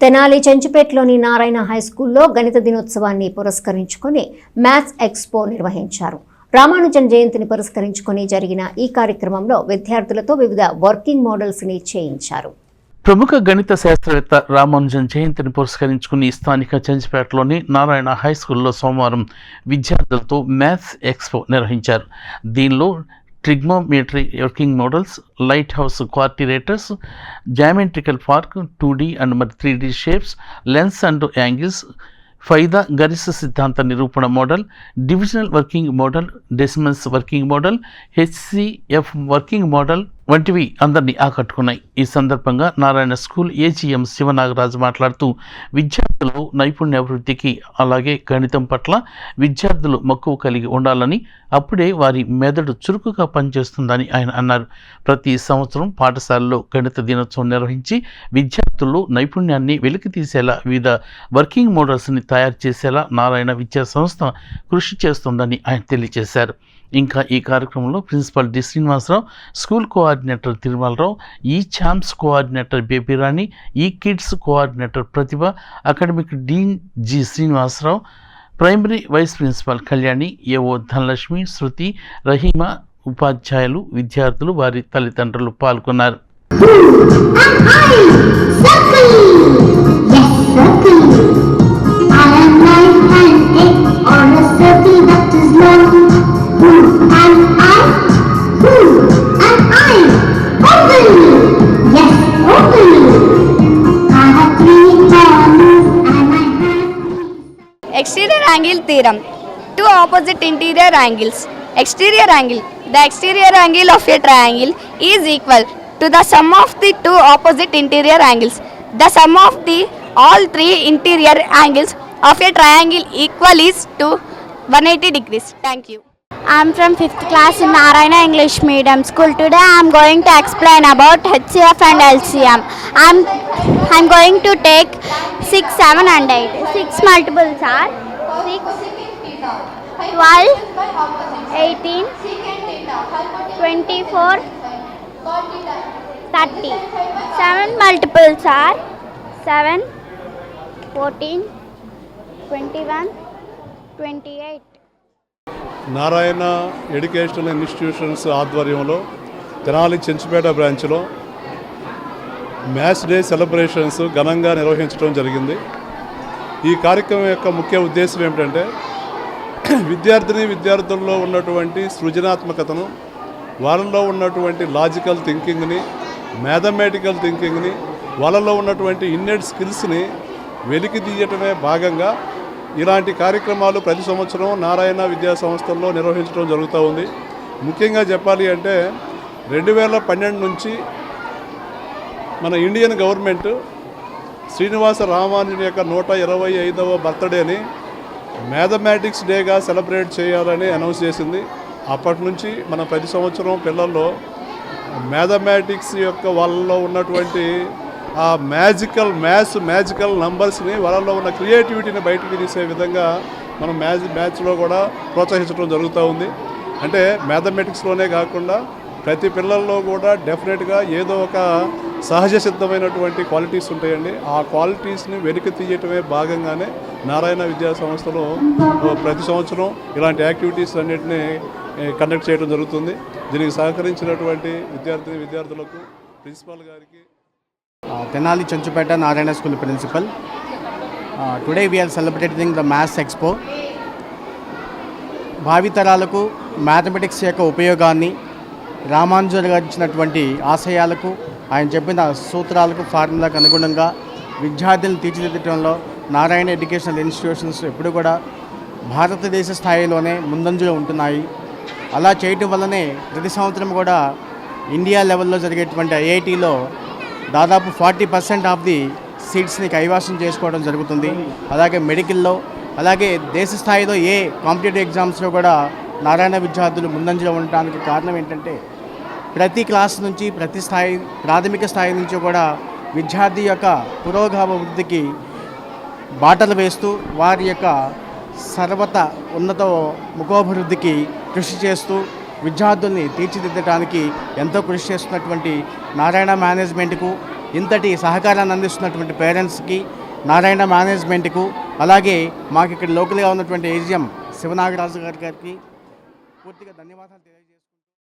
Tenali చెంచుపేటలోని Narayana high స్కూల్లో గణిత దినోత్సవాన్ని పురస్కరించుకొని మ్యాథ్స్ ఎక్స్పో నిర్వహించారు. రామానుజన్ జయంతిని పురస్కరించుకొని జరిగిన ఈ కార్యక్రమంలో విద్యార్థులతో వివిధ వర్కింగ్ మోడల్స్ని చేయించారు. ప్రముఖ గణిత శాస్త్రవేత్త రామానుజన్ జయంతిని పురస్కరించుకుని స్థానిక చెంచిపేటలోని నారాయణ హై స్కూల్లో సోమవారం విద్యార్థులతో మ్యాథ్స్ ఎక్స్పో నిర్వహించారు. దీనిలో trigonometry working models lighthouse క్వార్టిరేటర్స్ geometrical park two D and మరి three D shapes lens and angles ఫైదా గరిష్ట సిద్ధాంత నిరూపణ model divisional working model decimals working model HCF working model వంటివి అందరినీ ఆకట్టుకున్నాయి. ఈ సందర్భంగా నారాయణ స్కూల్ ఏజీఎం శివనాగరాజు మాట్లాడుతూ విద్యా విద్యార్థులు నైపుణ్యాభివృద్ధికి అలాగే గణితం పట్ల విద్యార్థులు మక్కువ కలిగి ఉండాలని అప్పుడే వారి మెదడు చురుకుగా పనిచేస్తుందని ఆయన అన్నారు. ప్రతి సంవత్సరం పాఠశాలలో గణిత దినోత్సవం నిర్వహించి విద్యార్థులు నైపుణ్యాన్ని వెలికి తీసేలా వివిధ వర్కింగ్ మోడల్స్ని తయారు చేసేలా నారాయణ విద్యా సంస్థ కృషి చేస్తుందని ఆయన తెలియజేశారు. ఇంకా ఈ కార్యక్రమంలో principal D. Srinivasarao school coordinator Tirumalarao E champs coordinator Babyrani E kids coordinator Pratibha academic dean G Srinivasarao primary vice principal Kalyani AO Dhanalakshmi Shruti Rahima ఉపాధ్యాయులు విద్యార్థులు వారి తల్లిదండ్రులు పాల్గొన్నారు. Exterior angle theorem. Two opposite interior angles. Exterior angle. The exterior angle of a triangle is equal to the sum of the two opposite interior angles. The sum of the all three interior angles of a triangle equal is to 180 degrees. Thank you. I'm from 5th class in Narayana English Medium School. Today I'm going to explain about HCF and LCM. I'm I'm going to take 6, 7 and 8. 6 multiples are 6, 12, 18, 24, 30. 7 multiples are 7, 14, 21, 28. Narayana educational institutions ఆధ్వర్యంలో తెనాలి చెంచుపేట బ్రాంచ్లో maths day celebrations ఘనంగా నిర్వహించడం జరిగింది ఈ కార్యక్రమం యొక్క ముఖ్య ఉద్దేశం ఏమిటంటే విద్యార్థిని విద్యార్థుల్లో ఉన్నటువంటి సృజనాత్మకతను వాళ్ళలో ఉన్నటువంటి లాజికల్ థింకింగ్ని మ్యాథమెటికల్ థింకింగ్ని వాళ్ళలో ఉన్నటువంటి ఇన్నెడ్ స్కిల్స్ని వెలికి తీయటమే భాగంగా ఇలాంటి కార్యక్రమాలు ప్రతి సంవత్సరం నారాయణ విద్యా సంస్థల్లో నిర్వహించడం జరుగుతూ ఉంది. ముఖ్యంగా చెప్పాలి అంటే రెండు వేల పన్నెండు నుంచి మన ఇండియన్ గవర్నమెంట్ శ్రీనివాస రామానుజన్ యొక్క నూట ఇరవై ఐదవ బర్త్డేని మ్యాథమెటిక్స్ డేగా సెలబ్రేట్ చేయాలని అనౌన్స్ చేసింది. అప్పటి నుంచి మన ప్రతి సంవత్సరం పిల్లల్లో మ్యాథమెటిక్స్ యొక్క వాళ్ళలో ఉన్నటువంటి ఆ మ్యాజికల్ మ్యాథ్స్ మ్యాజికల్ నంబర్స్ని వాళ్ళలో ఉన్న క్రియేటివిటీని బయటికి తీసే విధంగా మనం మ్యాథ్ మ్యాథ్స్లో కూడా ప్రోత్సహించడం జరుగుతూ ఉంది. అంటే మ్యాథమెటిక్స్లోనే కాకుండా ప్రతి పిల్లల్లో కూడా డెఫినెట్గా ఏదో ఒక సహజ సిద్ధమైనటువంటి క్వాలిటీస్ ఉంటాయండి. ఆ క్వాలిటీస్ని వెనక్కి తీయటమే భాగంగానే నారాయణ విద్యా సంస్థలో ప్రతి సంవత్సరం ఇలాంటి యాక్టివిటీస్ అన్నింటినీ కండక్ట్ చేయడం జరుగుతుంది. దీనికి సహకరించినటువంటి విద్యార్థిని విద్యార్థులకు ప్రిన్సిపాల్ గారికి. Tenali Chenchupeta Narayana school principal. Today we are celebrating the maths expo భావితరాలకు మ్యాథమెటిక్స్ యొక్క ఉపయోగాన్ని రామానుజులు గారు ఇచ్చినటువంటి ఆశయాలకు ఆయన చెప్పిన సూత్రాలకు ఫార్ములాకు అనుగుణంగా విద్యార్థులను తీర్చిదిద్దడంలో నారాయణ ఎడ్యుకేషనల్ ఇన్స్టిట్యూషన్స్ ఎప్పుడు కూడా భారతదేశ స్థాయిలోనే ముందంజలో ఉంటున్నాయి. అలా చేయటం వల్లనే ప్రతి సంవత్సరం కూడా ఇండియా లెవెల్లో జరిగేటువంటి ఐఐటీలో దాదాపు ఫార్టీ పర్సెంట్ ఆఫ్ ది సీట్స్ని కైవాసం చేసుకోవడం జరుగుతుంది. అలాగే మెడికల్లో అలాగే దేశ స్థాయిలో ఏ కాంపిటేటివ్ ఎగ్జామ్స్లో కూడా నారాయణ విద్యార్థులు ముందంజలో ఉండటానికి కారణం ఏంటంటే ప్రతి క్లాస్ నుంచి ప్రతి స్థాయి ప్రాథమిక స్థాయి నుంచి కూడా విద్యార్థి యొక్క పురోగమవృద్ధికి బాటలు వేస్తూ వారి యొక్క సర్వత ఉన్నత ముఖోభివృద్ధికి కృషి చేస్తూ విద్యార్థుల్ని తీర్చిదిద్దడానికి ఎంతో కృషి చేస్తున్నటువంటి నారాయణ మేనేజ్మెంట్కు ఇంతటి సహకారాన్ని అందిస్తున్నటువంటి పేరెంట్స్కి నారాయణ మేనేజ్మెంట్కు అలాగే మాకు ఇక్కడ లోకల్గా ఉన్నటువంటి ఏజిఎం శివనాగరాజు గారి గారికి పూర్తిగా ధన్యవాదాలు